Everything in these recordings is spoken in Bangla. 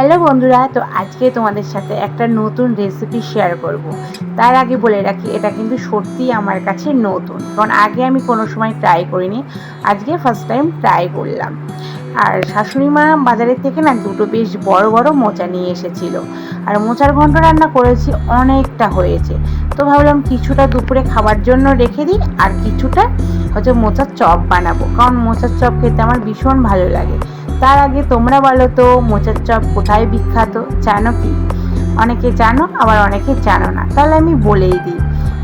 হ্যালো বন্ধুরা, তো আজকে তোমাদের সাথে একটা নতুন রেসিপি শেয়ার করব। তার আগে বলে রাখি, এটা কিন্তু সত্যি আমার কাছে নতুন, কারণ আগে আমি কোনো সময় ট্রাই করিনি। আজকে ফার্স্ট টাইম ট্রাই করলাম। আর শাশুড়ি মা বাজারের থেকে না দুটো বেশ বড় বড় মোচা নিয়ে এসেছিল। আর মোচার ঘন্ট রান্না করেছি অনেকটা হয়েছে। তো ভাবলাম কিছুটা দুপুরে খাবার জন্য রেখে দিই, আর কিছুটা হচ্ছে মোচার চপ বানাবো, কারণ মোচার চপ খেতে আমার ভীষণ ভালো লাগে। তার আগে তোমরা বলো তো, মোচার চপ কোথায় বিখ্যাত? জানো কি? অনেকে জানো, আবার অনেকে জানো না। তাহলে আমি বলেই দিই।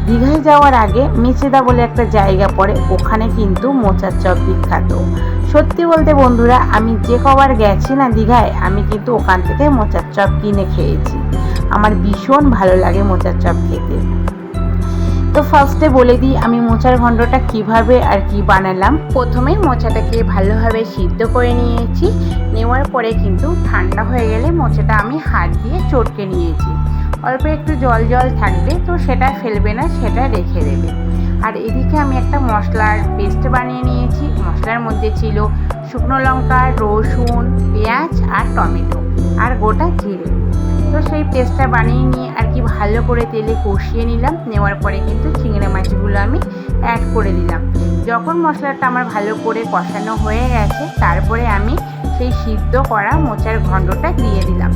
দীঘায় যাওয়ার আগে মেচেদা বলে একটা জায়গা পড়ে, ওখানে কিন্তু মোচার চপ বিখ্যাত। সত্যি বলতে বন্ধুরা, আমি যে কবার গেছি না দীঘায়, আমি কিন্তু ওখান থেকে মোচার চপ কিনে খেয়েছি। আমার ভীষণ ভালো লাগে মোচার চপ খেতে। তো ফার্স্টে বলে দিই আমি মোচার ঘণ্টটা কীভাবে আর কি বানালাম। প্রথমে মোচাটাকে ভালোভাবে সিদ্ধ করে নিয়েছি। নেওয়ার পরে কিন্তু ঠান্ডা হয়ে গেলে মোচাটা আমি হাত দিয়ে চটকে নিয়েছি। অল্প একটু জল জল থাকবে তো সেটা ফেলবে না, সেটা রেখে দেবে। আর এদিকে আমি একটা মশলার পেস্ট বানিয়ে নিয়েছি। মশলার মধ্যে ছিল শুকনো লঙ্কা, রসুন, পেঁয়াজ আর টমেটো আর গোটা জিরে। পেস্টটা বানিয়ে নিয়ে আর কি ভালো করে তেলে কষিয়ে নিলাম। নেওয়ার পরে কিন্তু চিংড়ি মাছগুলো আমি অ্যাড করে দিলাম। যখন মশলাটা আমার ভালো করে কষানো হয়ে গেছে, তারপরে আমি সেই সিদ্ধ করা মোচার ঘণ্টটা দিয়ে দিলাম।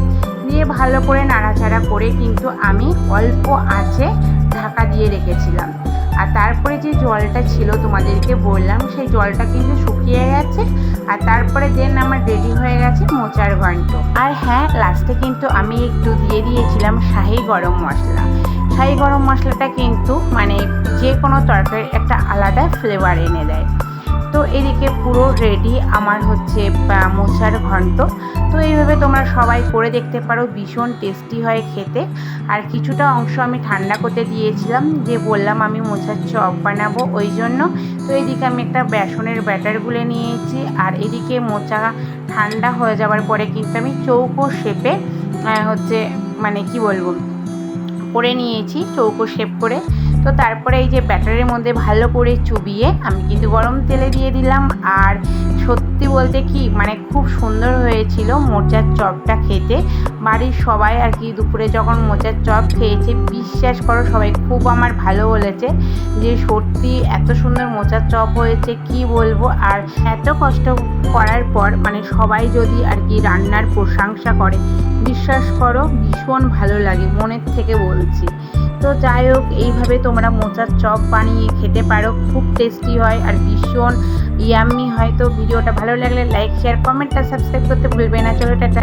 দিয়ে ভালো করে নাড়াচাড়া করে কিন্তু আমি অল্প আঁচে ঢাকা দিয়ে রেখেছিলাম। আর তারপরে যে জলটা ছিল তোমাদেরকে বললাম, সেই জলটা কিন্তু শুকিয়ে গেছে। আর তারপরে দেন আমার রেডি হয়ে গেছে মোচার ঘন্ট। আর হ্যাঁ লাস্টে কিন্তু আমি একটু দিয়ে দিয়েছিলাম শাহি গরম মশলা। শাহি গরম মশলাটা কিন্তু মানে যে কোনো তরকারির একটা আলাদা ফ্লেভার এনে দেয়। তো এদিকে পুরো রেডি আমার হচ্ছে মোচার ঘন্ট। তো এইভাবে তোমরা সবাই করে দেখতে পারো, ভীষণ টেস্টি হয় খেতে। আর কিছুটা অংশ আমি ঠান্ডা করতে দিয়েছিলাম, যে বললাম আমি মোচার চপ বানাবো ওই জন্য। তো এদিকে আমি একটা বেসনের ব্যাটার গুলে নিয়েছি, আর এদিকে মোচা ঠান্ডা হয়ে যাওয়ার পরে কিন্তু আমি চৌকো শেপে হচ্ছে মানে কি বলব? করে নিয়েছি, চৌকো শেপ করে। তো তারপরে এই যে ব্যাটারের মধ্যে ভালো করে চুবিয়ে আমি কিন্তু গরম তেলে দিয়ে দিলাম। আর সত্যি বলতে কি মানে খুব সুন্দর হয়েছিল মোচার চপটা খেতে। বাড়ির সবাই আর কি দুপুরে যখন মোচার চপ খেয়েছে, বিশ্বাস করো সবাই খুব আমার ভালো বলেছে যে সত্যি এত সুন্দর মোচার চপ হয়েছে, কি বলব? আর এত কষ্ট করার পর মানে সবাই যদি আর কি রান্নার প্রশংসা করে, বিশ্বাস করো ভীষণ ভালো লাগে, মনের থেকে বলছি। তো যাই হোক, এইভাবে তোমরা মোচার চপ বানিয়ে খেতে পারো। খুব টেস্টি হয় আর ভীষণ ইয়াম্মি হয়। তো ভিডিওটা ভালো লাগলে লাইক শেয়ার কমেন্ট সাবস্ক্রাইব করতে ভুলবে না। চলো, টাটা।